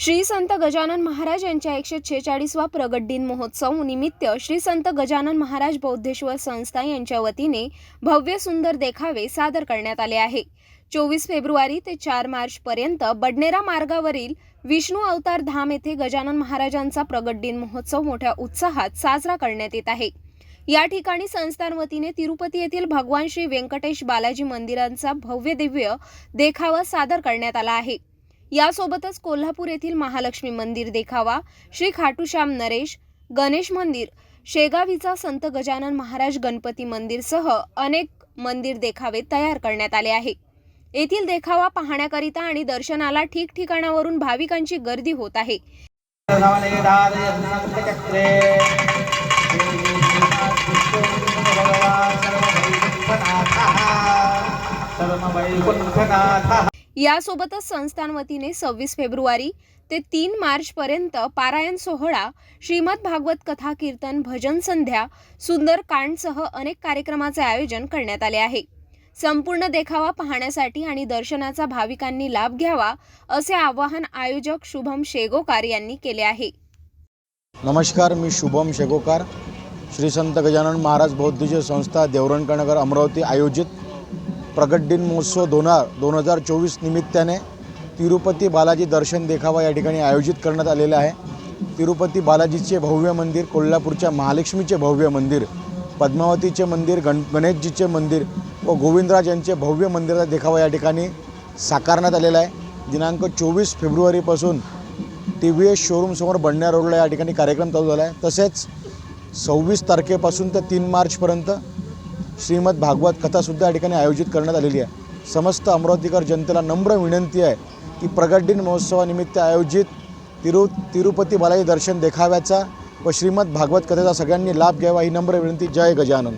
श्री संत गजानन महाराज यांच्या एकशे छेचाळीसवा प्रगट दिन महोत्सव निमित्त श्री संत गजानन महाराज बौद्धेश्वर संस्था यांच्या वतीने भव्य सुंदर देखावे सादर करण्यात आले आहे. चोवीस फेब्रुवारी ते चार मार्च पर्यंत बडनेरा मार्गावरील विष्णू अवतार धाम येथे गजानन महाराजांचा प्रगट दिन महोत्सव मोठ्या उत्साहात साजरा करण्यात येत आहे. या ठिकाणी संस्थान वतीने तिरुपती येथील भगवान श्री व्यंकटेश बालाजी मंदिरांचा भव्य दिव्य देखावा सादर करण्यात आला आहे. यासोबतच कोल्हापूर येथील महालक्ष्मी मंदिर देखावा श्री खाटूश्याम नरेश गणेश मंदिर शेगावीचा संत गजानन महाराज गणपती मंदिरसह अनेक मंदिर देखावे तयार करण्यात आले आहे येथील देखावा पाहण्याकरिता आणि दर्शनाला ठिकठिकाणावरून भाविकांची गर्दी होत आहे सर्व यासोबतच संस्थान वतीने सव्वीस फेब्रुवारी ते तीन मार्चपर्यंत पारायण सोहळा श्रीमद भागवत कथा कीर्तन भजन संध्या सुंदर कांडसह अनेक कार्यक्रमाचे आयोजन करण्यात आले आहे. संपूर्ण देखावा पाहण्यासाठी आणि दर्शनाचा भाविकांनी लाभ घ्यावा असे आवाहन आयोजक शुभम शेगोकार यांनी केले आहे. नमस्कार मी शुभम शेगोकार. श्री संत गजानन महाराज बौद्धिक संस्था देवरणकनगर अमरावती आयोजित प्रगट दिन महोत्सव दोन दोन हजार चोवीस निमित्ताने तिरुपती बालाजी दर्शन देखावा या ठिकाणी आयोजित करण्यात आलेला आहे. तिरुपती बालाजीचे भव्य मंदिर कोल्हापूरच्या महालक्ष्मीचे भव्य मंदिर पद्मावतीचे मंदिर गण गणेशजीचे मंदिर व गोविंदराज यांचे भव्य मंदिराचा देखावा या ठिकाणी साकारण्यात आलेला आहे. दिनांक चोवीस फेब्रुवारीपासून टी व्ही एस शोरूमसमोर बंडण्या रोडला या ठिकाणी कार्यक्रम चालू झाला आहे. तसेच सव्वीस तारखेपासून ते तीन मार्चपर्यंत श्रीमद भागवत कथासुद्धा या ठिकाणी आयोजित करण्यात आलेली आहे. समस्त अमरावतीकर जनतेला नम्र विनंती आहे की प्रगट दिन महोत्सवानिमित्त आयोजित तिरु तिरुपती बालाजी दर्शन देखाव्याचा व श्रीमद भागवत कथेचा सगळ्यांनी लाभ घ्यावा ही नम्र विनंती. जय गजानन.